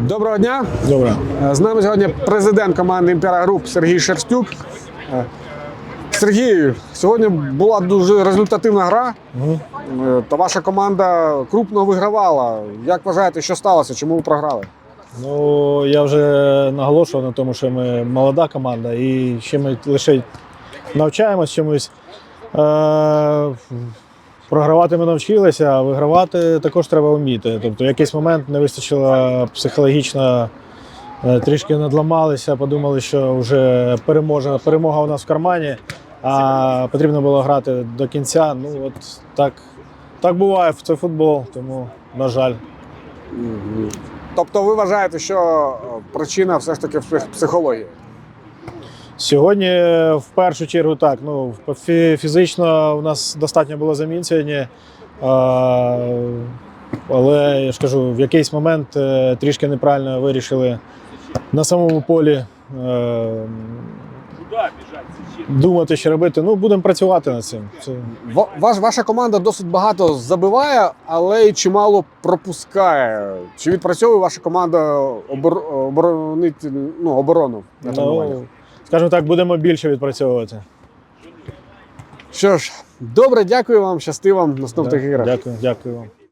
Доброго дня. Добре. Е, З нами сьогодні президент команди Імпера Груп Сергій Шерстюк. Е, Сергій, сьогодні була дуже результативна гра. Е, Та ваша команда крупно вигравала. Як вважаєте, що сталося? Чому ви програли? Ну, я вже наголошував на тому, що ми молода команда і ще ми лише навчаємось чомусь. Програвати ми навчилися, а вигравати також треба вміти. Тобто, в якийсь момент не вистачило психологічно, е, трішки надламалися, подумали, що вже перемога, перемога у нас в кармані, а потрібно було грати до кінця. Ну, от так, так буває в цей футбол, тому, на жаль. Тобто ви вважаєте, що е, причина все ж таки в психології? Сьогодні е, в першу чергу так. Ну, фі- фізично у нас достатньо було замін сьогодні. Але я ж кажу, в якийсь момент е, трішки неправильно вирішили на самому полі е, думати, що робити. Ну, будемо працювати над цим. Ваш, ваша команда досить багато забиває, але й чимало пропускає. Чи відпрацьовує ваша команда обор, оборонити, ну, оборону на тренуваннях? Скажімо так, будемо більше відпрацьовувати. Що ж, добре, дякую вам, щасти вам наступних іграх. Дякую, дякую вам.